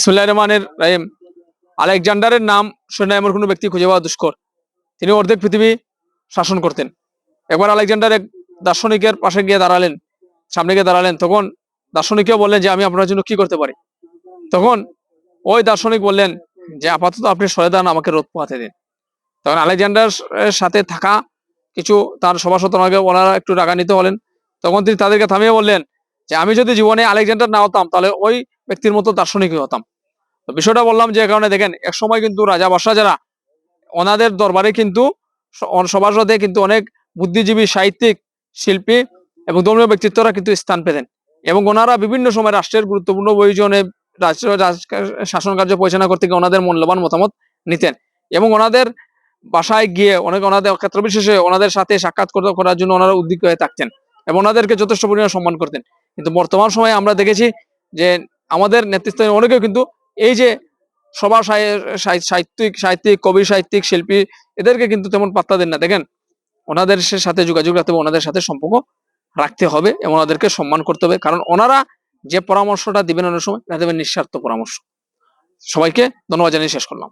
ইসমুল্লাহ রহমানের রাহিম আলেকজান্ডারের নাম শুনে এমন কোনো ব্যক্তি খুঁজে পাওয়া দুষ্কর। তিনি অর্ধেক পৃথিবী শাসন করতেন। একবার আলেকজান্ডার এক দার্শনিকের পাশে গিয়ে দাঁড়ালেন, সামনে গিয়ে দাঁড়ালেন, তখন দার্শনিকও বললেন যে, আমি আপনার জন্য কি করতে পারি? তখন ওই দার্শনিক বললেন যে, আপাতত আপনি সরে দান আমাকে রোদ পোহাতে দিন। তখন আলেকজান্ডার এর সাথে থাকা কিছু তার সভাসদ ওনাকে ওনারা একটু রাগান্বিত হলেন। তখন তিনি তাদেরকে থামিয়ে বললেন যে আমি যদি জীবনে আলেকজান্ডার না হতাম, তাহলে ওই ব্যক্তির মতো দার্শনিকই হতাম। তো বিষয়টা বললাম যে কারণে দেখেন এক সময় কিন্তু রাজা বাদশাহ যারা, ওনাদের দরবারে কিন্তু সভাসদে কিন্তু অনেক বুদ্ধিজীবী, সাহিত্যিক, শিল্পী এবং ধর্মীয় ব্যক্তিত্বরা কিন্তু স্থান পেতেন। এবং ওনারা বিভিন্ন সময় রাষ্ট্রের গুরুত্বপূর্ণ প্রয়োজনে রাষ্ট্র রাজ- শাসন কার্য পরিচালনা করতে গিয়ে ওনাদের মূল্যবান মতামত নিতেন। এবং ওনাদের বাসায় গিয়ে অনেক ওনাদের ক্ষেত্র বিশেষে ওনাদের সাথে সাক্ষাৎ করার জন্য ওনারা উদ্বিগ্ন হয়ে থাকতেন। এবং ওনাদেরকে যথেষ্ট পরিমাণে সম্মান করতেন। কিন্তু বর্তমান সময়ে আমরা দেখেছি যে আমাদের নেতৃত্বে অনেকেও কিন্তু এই যে সভা সাহি- সাহি- সাহিত্যিক সাহিত্যিক, কবি, সাহিত্যিক, শিল্পী, এদেরকে কিন্তু তেমন পাত্তা দেন না। দেখেন, ওনাদের সাথে যোগাযোগ রাখতে হবে, ওনাদের সাথে সম্পর্ক রাখতে হবে এবং ওনাদেরকে সম্মান করতে হবে। কারণ ওনারা যে পরামর্শটা দিবেন অনেক সময় দেবেন নিঃস্বার্থ পরামর্শ। সবাইকে ধন্যবাদ জানিয়ে শেষ করলাম।